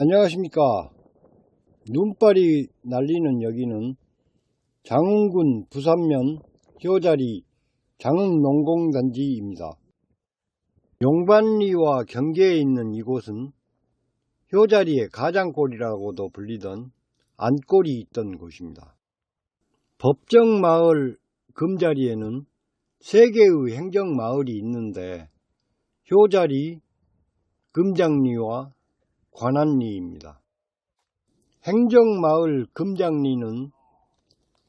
안녕하십니까. 눈발이 날리는 여기는 장흥군 부산면 효자리 장흥농공단지입니다. 용반리와 경계에 있는 이곳은 효자리의 가장골이라고도 불리던 안골이 있던 곳입니다. 법정마을 금자리에는 세 개의 행정마을이 있는데 효자리, 금장리와 관안리입니다. 행정마을 금장리는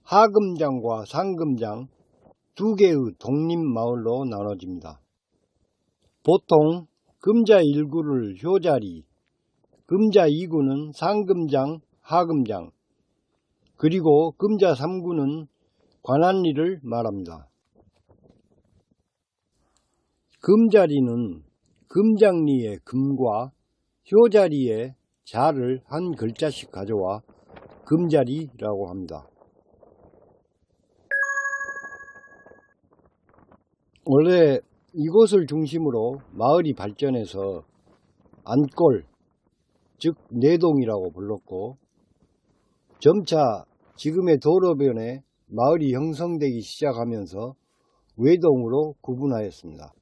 하금장과 상금장 두 개의 독립마을로 나눠집니다. 보통 금자 1구를 효자리, 금자 2구는 상금장, 하금장, 그리고 금자 3구는 관안리를 말합니다. 금자리는 금장리의 금과 효자리에 자를 한 글자씩 가져와 금자리라고 합니다. 원래 이곳을 중심으로 마을이 발전해서 안골, 즉 내동이라고 불렀고 점차 지금의 도로변에 마을이 형성되기 시작하면서 외동으로 구분하였습니다.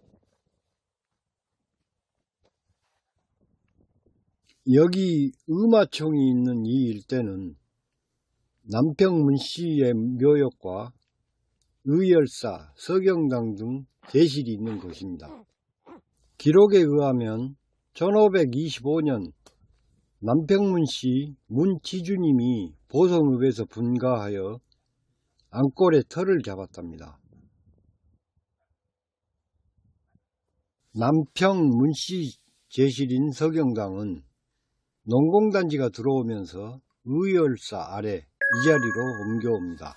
여기 음화총이 있는 이 일대는 남평문 씨의 묘역과 의열사, 서경당 등 제실이 있는 곳입니다. 기록에 의하면 1525년 남평문 씨 문치주님이 보성읍에서 분가하여 안골에 터를 잡았답니다. 남평문 씨 제실인 서경당은 농공단지가 들어오면서 의열사 아래 이 자리로 옮겨옵니다.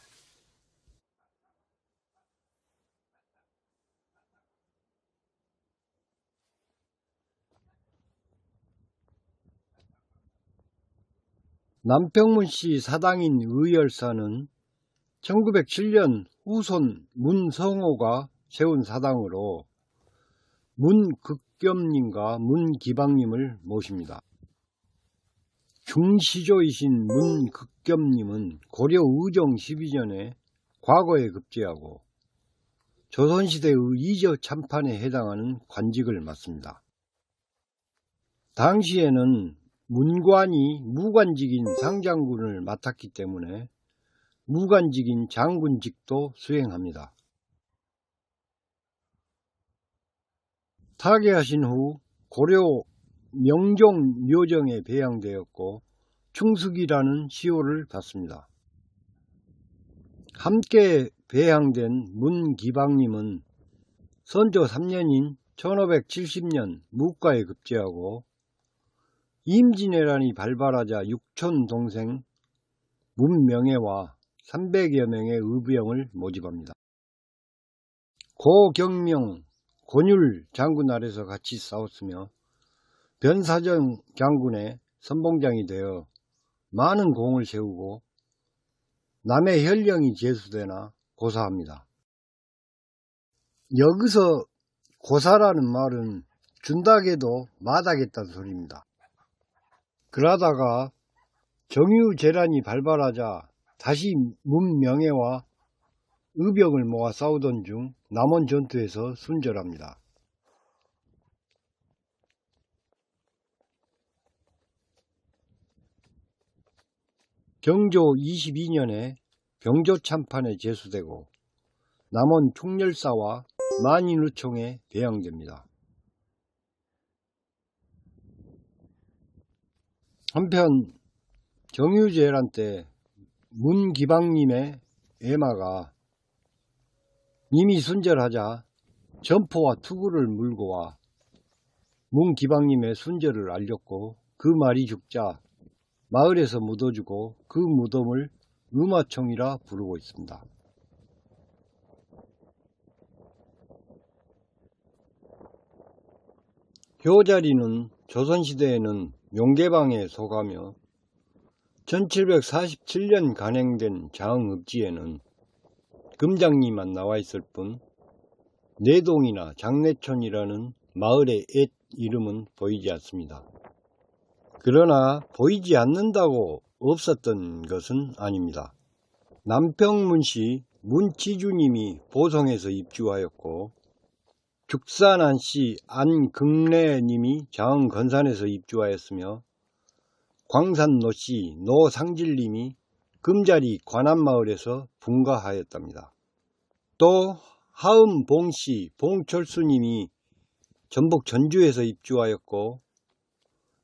남평문씨 사당인 의열사는 1907년 후손 문성호가 세운 사당으로 문극겸님과 문기방님을 모십니다. 중시조이신 문극겸님은 고려 의정 12년에 과거에 급제하고 조선시대의 이저 참판에 해당하는 관직을 맡습니다. 당시에는 문관이 무관직인 상장군을 맡았기 때문에 무관직인 장군직도 수행합니다. 타계하신 후 고려 명종 묘정에 배양되었고 충숙이라는 시호를 받습니다. 함께 배양된 문기방님은 선조 3년인 1570년 무과에 급제하고 임진왜란이 발발하자 육촌 동생 문명예와 300여 명의 의병을 모집합니다. 고경명, 권율 장군 아래서 같이 싸웠으며 변사정 장군의 선봉장이 되어 많은 공을 세우고 남의 혈령이 제수되나 고사합니다. 여기서 고사라는 말은 준다게도 마다겠다는 소리입니다. 그러다가 정유재란이 발발하자 다시 문명예와 의병을 모아 싸우던 중 남원 전투에서 순절합니다. 경조 22년에 병조 참판에 제수되고 남원 총열사와 만인의총에 배양됩니다. 한편 정유재란 때 문기방님의 애마가 님이 순절하자 점포와 투구를 물고 와 문기방님의 순절을 알렸고 그 말이 죽자 마을에서 묻어주고 그 무덤을 음화총이라 부르고 있습니다. 효자리는 조선시대에는 용계방에 속하며 1747년 간행된 장읍지에는 금장리만 나와 있을 뿐 내동이나 장내촌이라는 마을의 옛 이름은 보이지 않습니다. 그러나 보이지 않는다고 없었던 것은 아닙니다. 남평문시 문치주님이 보성에서 입주하였고 죽산안씨 안긍래님이 장건산에서 입주하였으며 광산노씨 노상질님이 금자리 관암마을에서 분가하였답니다. 또 하음봉씨 봉철수님이 전북 전주에서 입주하였고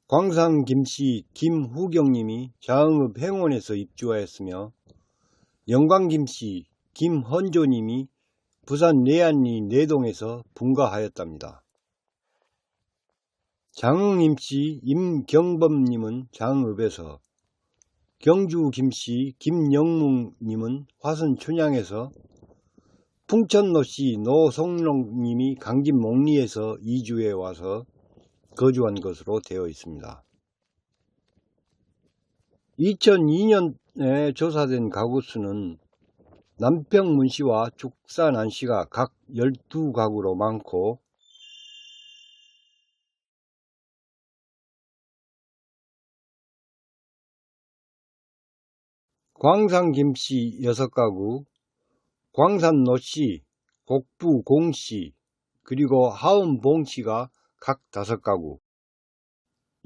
광산 김씨 김후경님이 자흥읍 행원에서 입주하였으며 영광 김씨 김헌조님이 부산 내안리 내동에서 분가하였답니다. 장흥 임씨 임경범님은 장흥읍에서 경주 김씨 김영묵님은 화순 춘향에서 풍천노씨 노성롱님이 강진 목리에서 이주해 와서 거주한 것으로 되어 있습니다. 2002년에 조사된 가구 수는 남평문 시와 죽산안 시가 각 12가구로 많고 광산 김씨 6가구, 광산 노씨, 곡부 공씨, 그리고 하음봉씨가 각 5가구,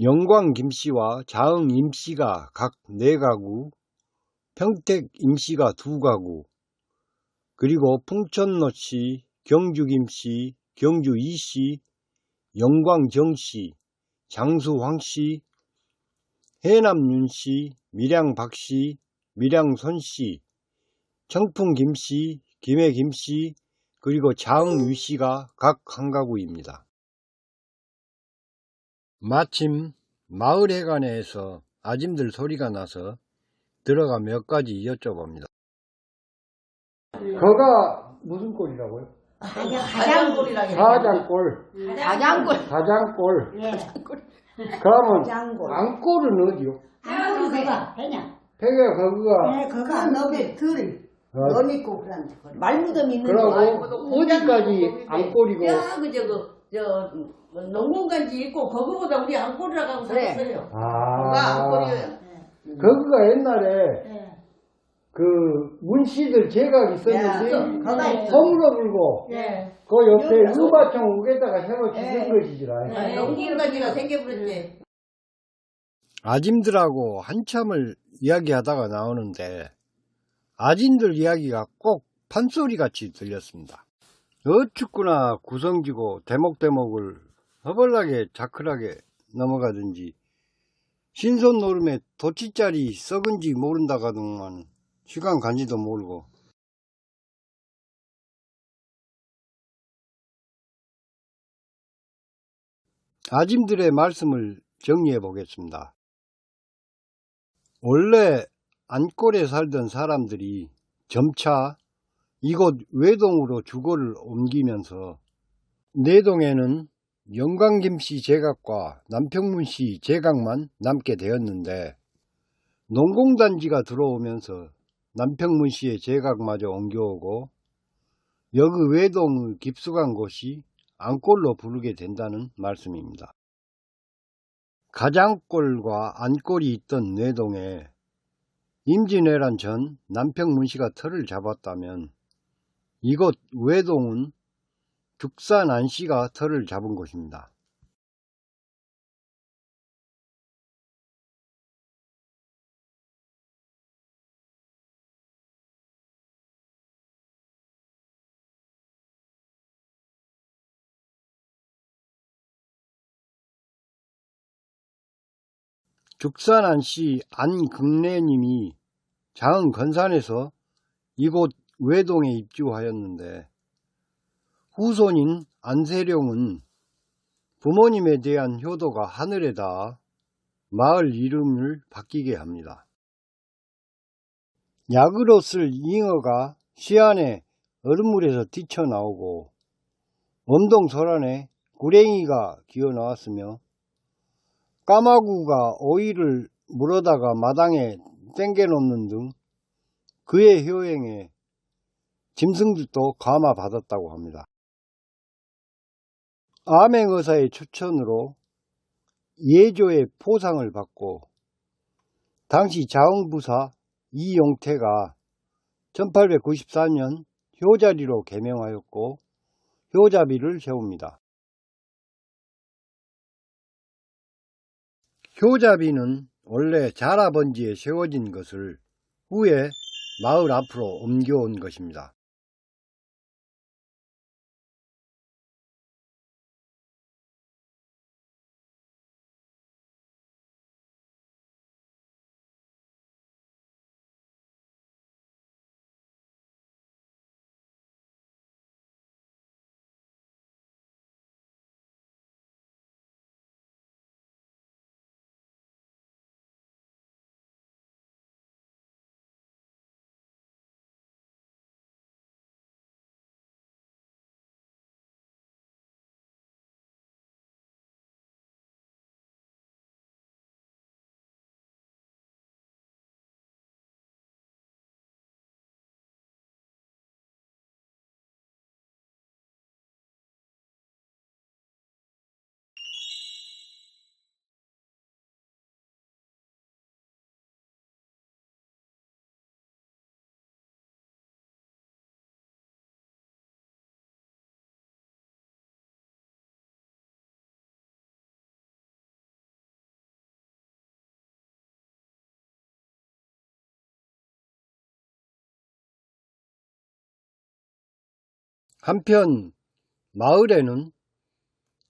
영광 김씨와 자흥 임씨가 각 4가구, 평택 임씨가 2가구, 그리고 풍천노씨, 경주 김씨, 경주 이씨, 영광 정씨, 장수 황씨, 해남 윤씨, 밀양 박씨, 밀양 손씨, 청풍 김씨, 김해 김씨, 그리고 장유씨가 각 한 가구입니다. 마침 마을 해관에서 아짐들 소리가 나서 들어가 몇 가지 여쭤봅니다. 거가 무슨 꼴이라고요? 가장골이라고 사장골, 가장골. 사장골. 예. 그러면. 안골은 어디요? 안골이 그가 그냥. 폐가 거기가 예, 그가 너무 들. 어, 넌 있고 그런 말무덤 있는 그러고 거. 어디까지 안골이고 야, 그, 저, 그, 저, 농공간지 있고, 그거보다 우리 안골이라고 하고 그래. 살았어요. 아 안골이에요. 거기가 옛날에 예. 그 문씨들 제각이 있었는데 예. 거가 있어. 허물어 불고 예. 그 옆에 여기서. 우바청 우에다가 새로 짓는 예. 것이지라 네, 농공간지가 생겨버렸지. 아짐들하고 한참을 이야기하다가 나오는데 아짐들 이야기가 꼭 판소리 같이 들렸습니다. 어축구나 구성지고 대목대목을 허벌나게 자클하게 넘어가든지 신선 노름에 도치짜리 썩은지 모른다가더만 시간 간지도 모르고 아짐들의 말씀을 정리해 보겠습니다. 원래 안골에 살던 사람들이 점차 이곳 외동으로 주거를 옮기면서 내동에는 영광김 씨 제각과 남평문 씨 제각만 남게 되었는데 농공단지가 들어오면서 남평문 씨의 제각마저 옮겨오고 여기 외동의 깊숙한 곳이 안골로 부르게 된다는 말씀입니다. 가장골과 안골이 있던 내동에 임진왜란 전 남평문 씨가 터를 잡았다면 이곳 외동은 죽산 안씨가 터를 잡은 곳입니다. 죽산 안씨 안긍래님이 장흥 건산에서 이곳 외동에 입주하였는데 후손인 안세룡은 부모님에 대한 효도가 하늘에 닿아 마을 이름을 바뀌게 합니다. 약으로 쓸 잉어가 시안에 얼음물에서 뛰쳐나오고 엄동 소란에 구랭이가 기어나왔으며 까마구가 오이를 물어다가 마당에 땡겨놓는 등 그의 효행에 짐승들도 감화받았다고 합니다. 암행 의사의 추천으로 예조의 포상을 받고 당시 자흥부사 이용태가 1894년 효자리로 개명하였고 효자비를 세웁니다. 효자비는 원래 자라번지에 세워진 것을 후에 마을 앞으로 옮겨온 것입니다. 한편 마을에는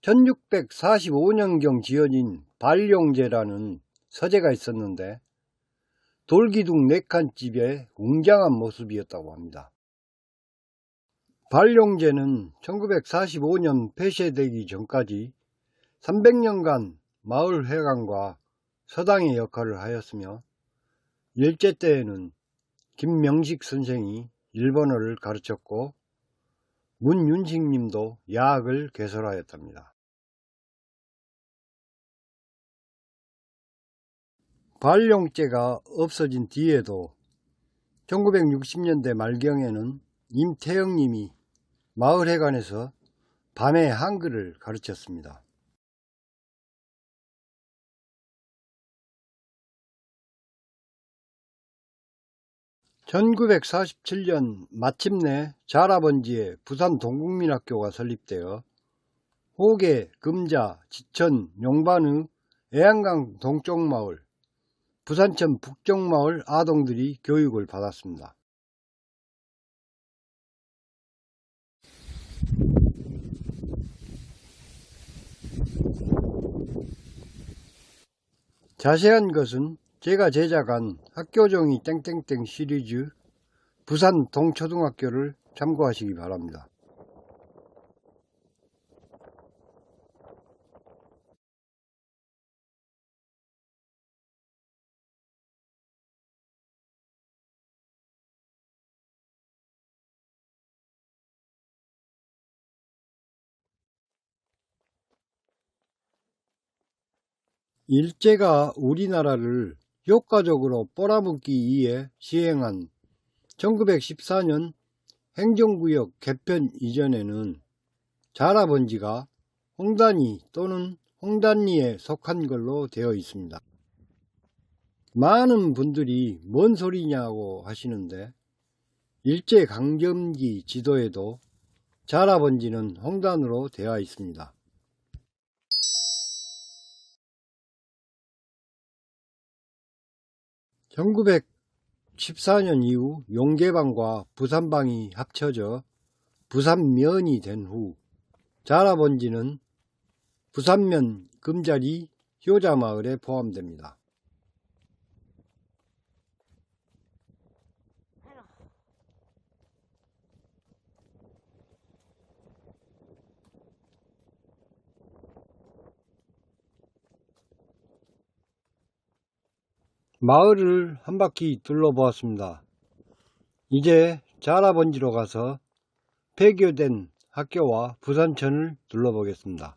1645년경 지어진 발룡제라는 서재가 있었는데 돌기둥 4칸 집의 웅장한 모습이었다고 합니다. 발룡제는 1945년 폐쇄되기 전까지 300년간 마을 회관과 서당의 역할을 하였으며 일제 때에는 김명식 선생이 일본어를 가르쳤고 문윤식 님도 야학을 개설하였답니다. 발룡제가 없어진 뒤에도 1960년대 말경에는 임태영 님이 마을회관에서 밤에 한글을 가르쳤습니다. 1947년 마침내 자라번지에 부산 동국민학교가 설립되어 호계, 금자, 지천, 용반의 애양강 동쪽 마을, 부산천 북쪽 마을 아동들이 교육을 받았습니다. 자세한 것은 제가 제작한 학교종이 땡땡땡 시리즈 부산 동초등학교를 참고하시기 바랍니다. 일제가 우리나라를 효과적으로 빨아먹기 위해 시행한 1914년 행정구역 개편 이전에는 자라번지가 홍단위 또는 홍단리에 속한 걸로 되어 있습니다. 많은 분들이 뭔 소리냐고 하시는데 일제강점기 지도에도 자라번지는 홍단으로 되어 있습니다. 1914년 이후 용계방과 부산방이 합쳐져 부산면이 된 후 자라번지는 부산면 금자리 효자마을에 포함됩니다. 마을을 한 바퀴 둘러보았습니다. 이제 자라번지로 가서 폐교된 학교와 부산천을 둘러보겠습니다.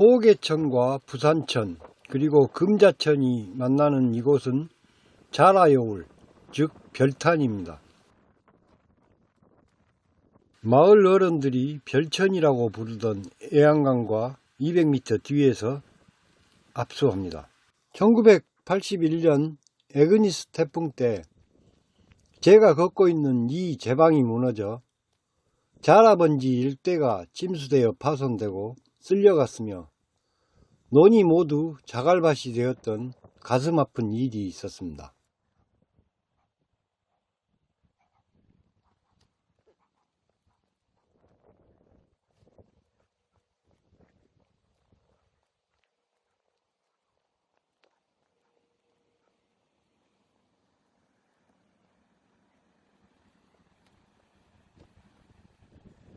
호계천과 부산천 그리고 금자천이 만나는 이곳은 자라여울 즉 별탄입니다. 마을 어른들이 별천이라고 부르던 애양강과 200m 뒤에서 압수합니다. 1981년 에그니스 태풍 때 제가 걷고 있는 이 제방이 무너져 자라번지 일대가 침수되어 파손되고 쓸려갔으며 논이 모두 자갈밭이 되었던 가슴 아픈 일이 있었습니다.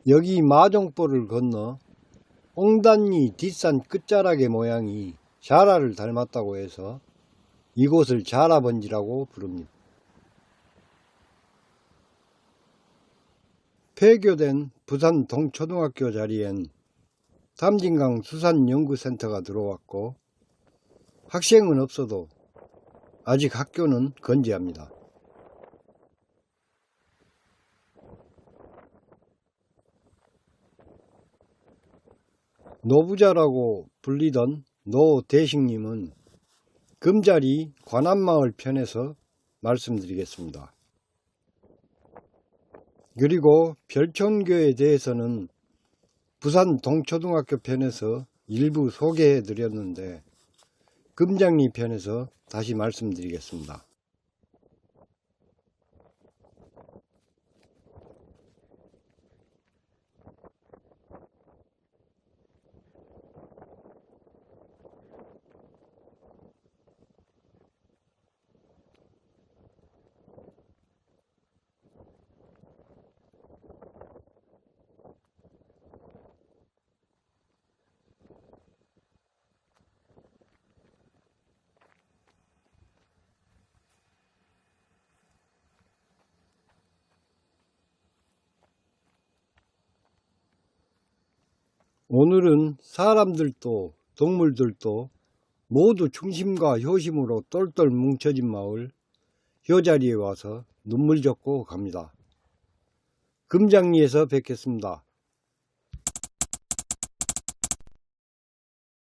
여기 마종보를 건너 옹단리 뒷산 끝자락의 모양이 자라를 닮았다고 해서 이곳을 자라번지라고 부릅니다. 폐교된 부산 동초등학교 자리엔 담진강 수산연구센터가 들어왔고 학생은 없어도 아직 학교는 건재합니다. 노부자라고 불리던 노대식님은 금자리 관암마을 편에서 말씀드리겠습니다. 그리고 별촌교에 대해서는 부산 동초등학교 편에서 일부 소개해 드렸는데 금장리 편에서 다시 말씀드리겠습니다. 오늘은 사람들도 동물들도 모두 중심과 효심으로 똘똘 뭉쳐진 마을 효자리에 와서 눈물 젖고 갑니다. 금장리에서 뵙겠습니다.